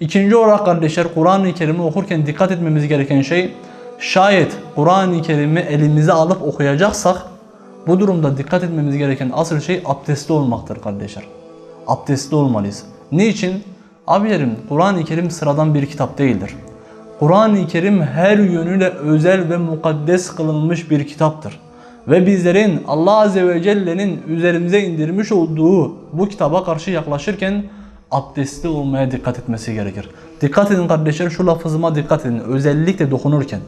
İkinci olarak kardeşler Kur'an-ı Kerim'i okurken dikkat etmemiz gereken şey şayet Kur'an-ı Kerim'i elimize alıp okuyacaksak bu durumda dikkat etmemiz gereken asıl şey abdestli olmaktır kardeşler. Abdestli olmalıyız. Niçin? Abilerim Kur'an-ı Kerim sıradan bir kitap değildir. Kur'an-ı Kerim her yönüyle özel ve mukaddes kılınmış bir kitaptır. Ve bizlerin Allah Azze ve Celle'nin üzerimize indirmiş olduğu bu kitaba karşı yaklaşırken abdestli olmaya dikkat etmesi gerekir. Dikkat edin kardeşler şu lafızıma dikkat edin. Özellikle dokunurken.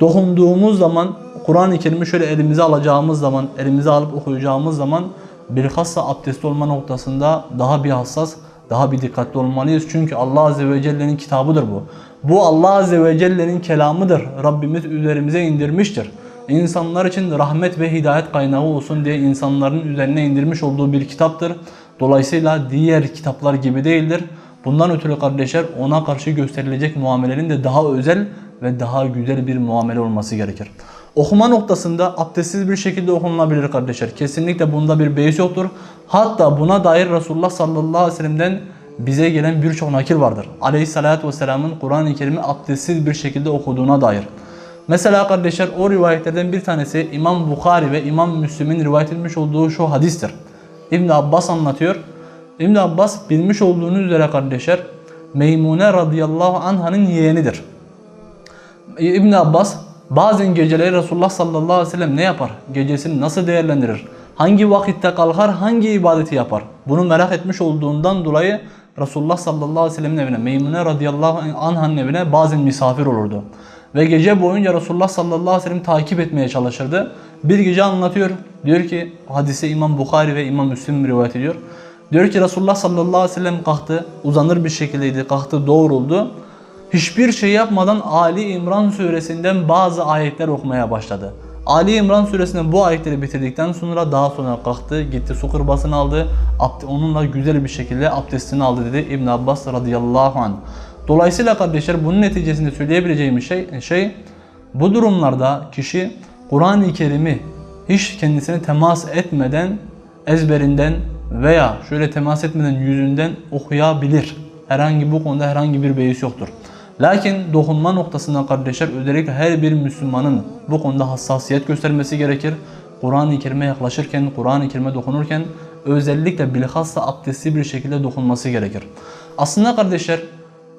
Dokunduğumuz zaman Kur'an-ı Kerim'i şöyle elimize alacağımız zaman, elimize alıp okuyacağımız zaman bilhassa abdestli olma noktasında daha bir hassas, daha bir dikkatli olmalıyız. Çünkü Allah Azze ve Celle'nin kitabıdır bu. Bu Allah Azze ve Celle'nin kelamıdır. Rabbimiz üzerimize indirmiştir. İnsanlar için rahmet ve hidayet kaynağı olsun diye insanların üzerine indirmiş olduğu bir kitaptır. Dolayısıyla diğer kitaplar gibi değildir. Bundan ötürü kardeşler ona karşı gösterilecek muamelenin de daha özel ve daha güzel bir muamele olması gerekir. Okuma noktasında abdestsiz bir şekilde okunulabilir kardeşler. Kesinlikle bunda bir beis yoktur. Hatta buna dair Resulullah sallallahu aleyhi ve sellem'den bize gelen birçok nakil vardır. Aleyhissalatü vesselamın Kur'an-ı Kerim'i abdestsiz bir şekilde okuduğuna dair. Mesela kardeşler o rivayetlerden bir tanesi İmam Bukhari ve İmam Müslim'in rivayet etmiş olduğu şu hadistir. İbn Abbas anlatıyor. İbn Abbas bilmiş olduğunuz üzere kardeşler Meymune radıyallahu anh'ın yeğenidir. İbn Abbas bazen geceleri Resulullah sallallahu aleyhi ve sellem ne yapar? Gecesini nasıl değerlendirir? Hangi vakitte kalkar? Hangi ibadeti yapar? Bunu merak etmiş olduğundan dolayı Resulullah sallallahu aleyhi ve sellem'in evine Meymune radıyallahu anh'ın evine bazen misafir olurdu. Ve gece boyunca Resulullah sallallahu aleyhi ve sellem takip etmeye çalışırdı. Bir gece anlatıyor. Diyor ki hadise İmam Bukhari ve İmam Müslim rivayet ediyor. Diyor ki Resulullah sallallahu aleyhi ve sellem kalktı. Uzanır bir şekildeydi. Kalktı doğruldu. Hiçbir şey yapmadan Ali İmran suresinden bazı ayetler okumaya başladı. Ali İmran suresinden bu ayetleri bitirdikten sonra daha sonra kalktı, gitti su kırbasını aldı. Onunla güzel bir şekilde abdestini aldı dedi İbn Abbas radıyallahu anh. Dolayısıyla kardeşler bunun neticesinde söyleyebileceğimiz şey, şey bu durumlarda kişi Kur'an-ı Kerim'i hiç kendisine temas etmeden ezberinden veya şöyle temas etmeden yüzünden okuyabilir. Herhangi bu konuda herhangi bir beis yoktur. Lakin dokunma noktasında kardeşler özellikle her bir Müslümanın bu konuda hassasiyet göstermesi gerekir. Kur'an-ı Kerim'e yaklaşırken, Kur'an-ı Kerim'e dokunurken özellikle bilhassa abdestli bir şekilde dokunması gerekir. Aslında kardeşler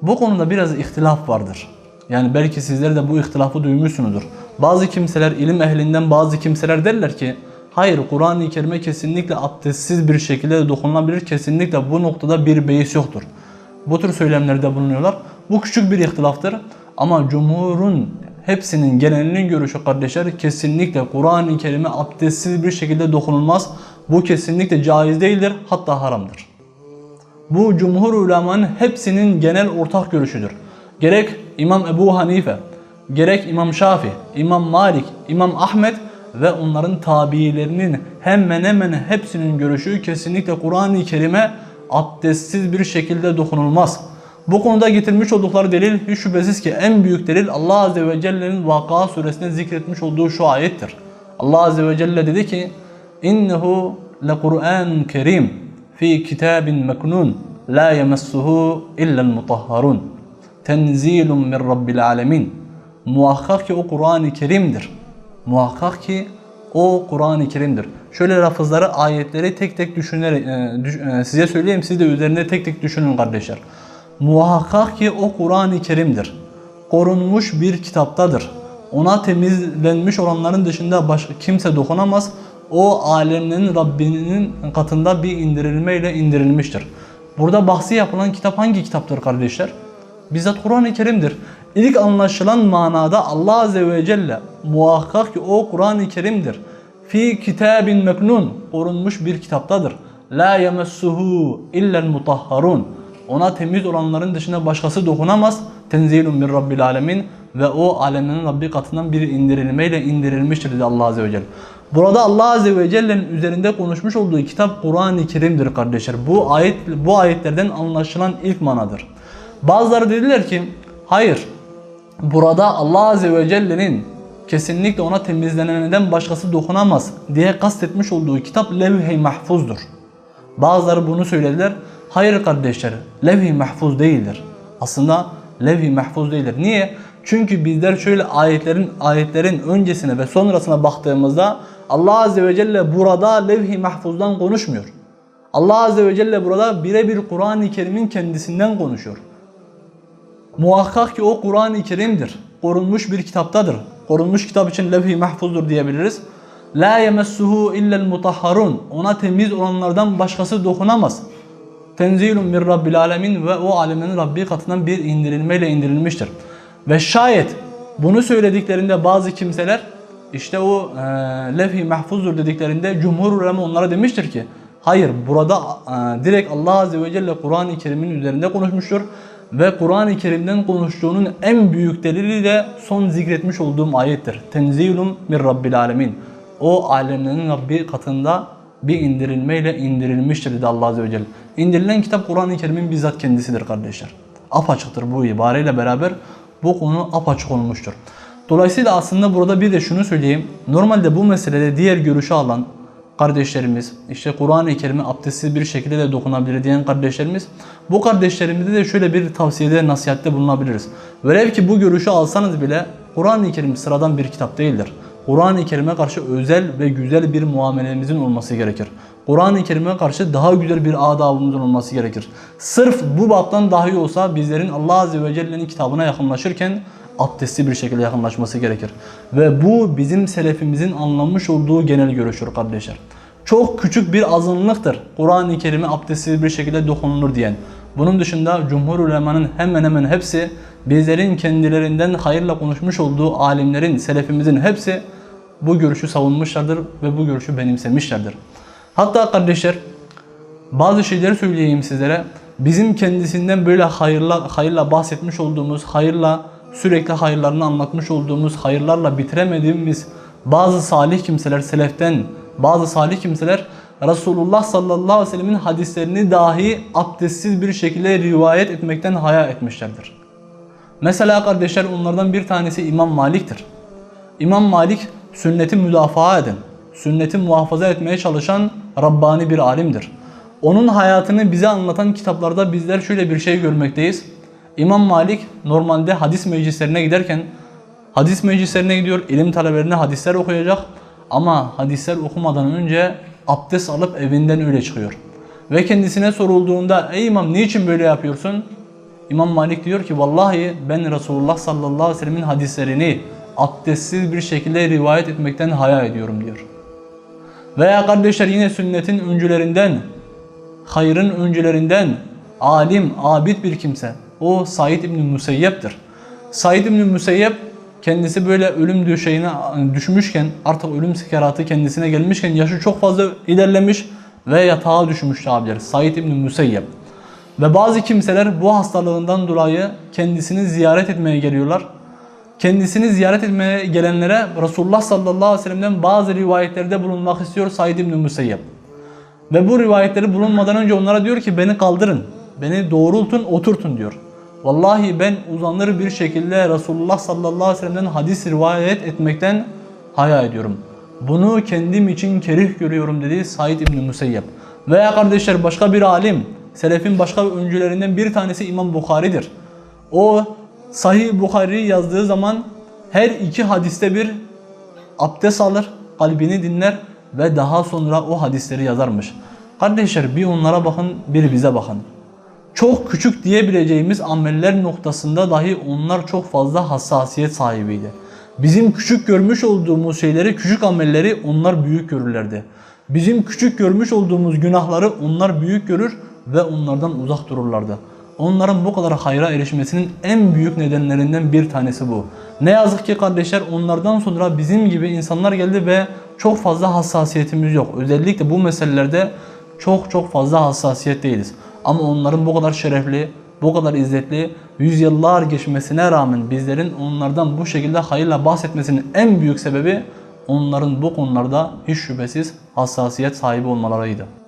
bu konuda biraz ihtilaf vardır. Yani belki sizler de bu ihtilafı duymuşsunuzdur. Bazı kimseler, ilim ehlinden bazı kimseler derler ki hayır Kur'an-ı Kerim'e kesinlikle abdestsiz bir şekilde de dokunulabilir. Kesinlikle bu noktada bir beis yoktur. Bu tür söylemlerde bulunuyorlar. Bu küçük bir ihtilaftır. Ama cumhurun hepsinin genelinin görüşü kardeşler kesinlikle Kur'an-ı Kerim'e abdestsiz bir şekilde dokunulmaz. Bu kesinlikle caiz değildir hatta haramdır. Bu cumhur ulemanın hepsinin genel ortak görüşüdür. Gerek İmam Ebu Hanife, gerek İmam Şafi, İmam Malik, İmam Ahmet ve onların tabiilerinin hemen hemen hepsinin görüşü kesinlikle Kur'an-ı Kerim'e abdestsiz bir şekilde dokunulmaz. Bu konuda getirmiş oldukları delil hiç şüphesiz ki en büyük delil Allah Azze ve Celle'nin Vaka suresinde zikretmiş olduğu şu ayettir. Allah Azze ve Celle dedi ki İnnehu le Kur'an kerim fi kitabin meknun la yemessuhu illa'l mutahharun tenzilun min rabbil alemin muhakkak ki o Kur'an-ı Kerim'dir. Muhakkak ki o Kur'an-ı Kerim'dir. Şöyle lafızları, ayetleri tek tek düşünerek e, e, size söyleyeyim siz de üzerine tek tek düşünün kardeşler. Muhakkak ki o Kur'an-ı Kerim'dir. Korunmuş bir kitaptadır. Ona temizlenmiş olanların dışında başka kimse dokunamaz. O alemlerin Rabbinin katında bir indirilmeyle indirilmiştir. Burada bahsi yapılan kitap hangi kitaptır kardeşler? Bizzat Kur'an-ı Kerim'dir. İlk anlaşılan manada Allah Azze ve Celle muhakkak ki o Kur'an-ı Kerim'dir. Fi kitabin meknun korunmuş bir kitaptadır. La yemessuhu illel mutahharun. Ona temiz olanların dışında başkası dokunamaz. Tenzilun min rabbil alemin ve o alemlerin Rabbi katından bir indirilmeyle indirilmiştir dedi Allah Azze ve Celle. Burada Allah Azze ve Celle'nin üzerinde konuşmuş olduğu kitap Kur'an-ı Kerim'dir kardeşler. Bu ayet bu ayetlerden anlaşılan ilk manadır. Bazıları dediler ki hayır burada Allah Azze ve Celle'nin kesinlikle ona temizlenenden başkası dokunamaz diye kastetmiş olduğu kitap levh-i mahfuzdur. Bazıları bunu söylediler. Hayır kardeşler, levh-i mahfuz değildir. Aslında levh-i mahfuz değildir. Niye? Çünkü bizler şöyle ayetlerin ayetlerin öncesine ve sonrasına baktığımızda Allah Azze ve Celle burada levh-i mahfuzdan konuşmuyor. Allah Azze ve Celle burada birebir Kur'an-ı Kerim'in kendisinden konuşuyor. Muhakkak ki o Kur'an-ı Kerim'dir. Korunmuş bir kitaptadır. Korunmuş kitap için levh-i mahfuzdur diyebiliriz. La yemessuhu illel mutahharun. Ona temiz olanlardan başkası dokunamaz. Tenzilun min rabbil alemin ve o alemin Rabbi katından bir indirilmeyle indirilmiştir. Ve şayet bunu söylediklerinde bazı kimseler işte o e, levh-i mahfuzdur dediklerinde cumhur ulema onlara demiştir ki hayır burada e, direkt Allah Azze ve Celle Kur'an-ı Kerim'in üzerinde konuşmuştur ve Kur'an-ı Kerim'den konuştuğunun en büyük delili de son zikretmiş olduğum ayettir. Tenzilun min rabbil alemin. O alemlerin Rabbi katında bir indirilmeyle indirilmiştir dedi Allah Azze ve Celle. İndirilen kitap Kur'an-ı Kerim'in bizzat kendisidir kardeşler. Apaçıktır bu ibareyle beraber bu konu apaçık olmuştur. Dolayısıyla aslında burada bir de şunu söyleyeyim. Normalde bu meselede diğer görüşü alan kardeşlerimiz, işte Kur'an-ı Kerim'e abdestsiz bir şekilde de dokunabilir diyen kardeşlerimiz, bu kardeşlerimize de şöyle bir tavsiyede, nasihatte bulunabiliriz. Velev ki bu görüşü alsanız bile Kur'an-ı Kerim sıradan bir kitap değildir. Kur'an-ı Kerim'e karşı özel ve güzel bir muamelemizin olması gerekir. Kur'an-ı Kerim'e karşı daha güzel bir adabımızın olması gerekir. Sırf bu baptan dahi olsa bizlerin Allah Azze ve Celle'nin kitabına yakınlaşırken abdestli bir şekilde yakınlaşması gerekir. Ve bu bizim selefimizin anlamış olduğu genel görüşür kardeşler. Çok küçük bir azınlıktır Kur'an-ı Kerim'e abdestsiz bir şekilde dokunulur diyen. Bunun dışında cumhur ulemanın hemen hemen hepsi bizlerin kendilerinden hayırla konuşmuş olduğu alimlerin, selefimizin hepsi bu görüşü savunmuşlardır ve bu görüşü benimsemişlerdir. Hatta kardeşler bazı şeyleri söyleyeyim sizlere. Bizim kendisinden böyle hayırla, hayırla bahsetmiş olduğumuz, hayırla sürekli hayırlarını anlatmış olduğumuz, hayırlarla bitiremediğimiz bazı salih kimseler, seleften bazı salih kimseler Resulullah sallallahu aleyhi ve sellemin hadislerini dahi abdestsiz bir şekilde rivayet etmekten haya etmişlerdir. Mesela kardeşler onlardan bir tanesi İmam Malik'tir. İmam Malik sünneti müdafaa eden, sünneti muhafaza etmeye çalışan Rabbani bir alimdir. Onun hayatını bize anlatan kitaplarda bizler şöyle bir şey görmekteyiz. İmam Malik normalde hadis meclislerine giderken hadis meclislerine gidiyor, ilim talebelerine hadisler okuyacak ama hadisler okumadan önce abdest alıp evinden öyle çıkıyor. Ve kendisine sorulduğunda ey imam niçin böyle yapıyorsun? İmam Malik diyor ki vallahi ben Resulullah sallallahu aleyhi ve sellemin hadislerini abdestsiz bir şekilde rivayet etmekten haya ediyorum diyor. Veya kardeşler yine sünnetin öncülerinden, hayrın öncülerinden, alim, abid bir kimse. O Said İbni Musayyep'tir. Said İbni Musayyep kendisi böyle ölüm döşeğine düşmüşken artık ölüm sekeratı kendisine gelmişken yaşı çok fazla ilerlemiş ve yatağa düşmüş abiler. Said İbni Musayyep. Ve bazı kimseler bu hastalığından dolayı kendisini ziyaret etmeye geliyorlar. Kendisini ziyaret etmeye gelenlere Resulullah sallallahu aleyhi ve sellem'den bazı rivayetlerde bulunmak istiyor Said İbni Musayyep. Ve bu rivayetleri bulunmadan önce onlara diyor ki beni kaldırın, beni doğrultun, oturtun diyor. Vallahi ben uzanır bir şekilde Resulullah sallallahu aleyhi ve sellem'den hadis rivayet etmekten haya ediyorum. Bunu kendim için kerih görüyorum dedi Said İbni Musayyep. Veya kardeşler başka bir alim, selefin başka öncülerinden bir tanesi İmam Bukhari'dir. O Sahih Bukhari yazdığı zaman her iki hadiste bir abdest alır, kalbini dinler ve daha sonra o hadisleri yazarmış. Kardeşler bir onlara bakın, bir bize bakın. Çok küçük diyebileceğimiz ameller noktasında dahi onlar çok fazla hassasiyet sahibiydi. Bizim küçük görmüş olduğumuz şeyleri, küçük amelleri onlar büyük görürlerdi. Bizim küçük görmüş olduğumuz günahları onlar büyük görür ve onlardan uzak dururlardı. Onların bu kadar hayra erişmesinin en büyük nedenlerinden bir tanesi bu. Ne yazık ki kardeşler onlardan sonra bizim gibi insanlar geldi ve çok fazla hassasiyetimiz yok. Özellikle bu meselelerde çok çok fazla hassasiyet değiliz. Ama onların bu kadar şerefli, bu kadar izzetli, yüzyıllar geçmesine rağmen bizlerin onlardan bu şekilde hayırla bahsetmesinin en büyük sebebi onların bu konularda hiç şüphesiz hassasiyet sahibi olmalarıydı.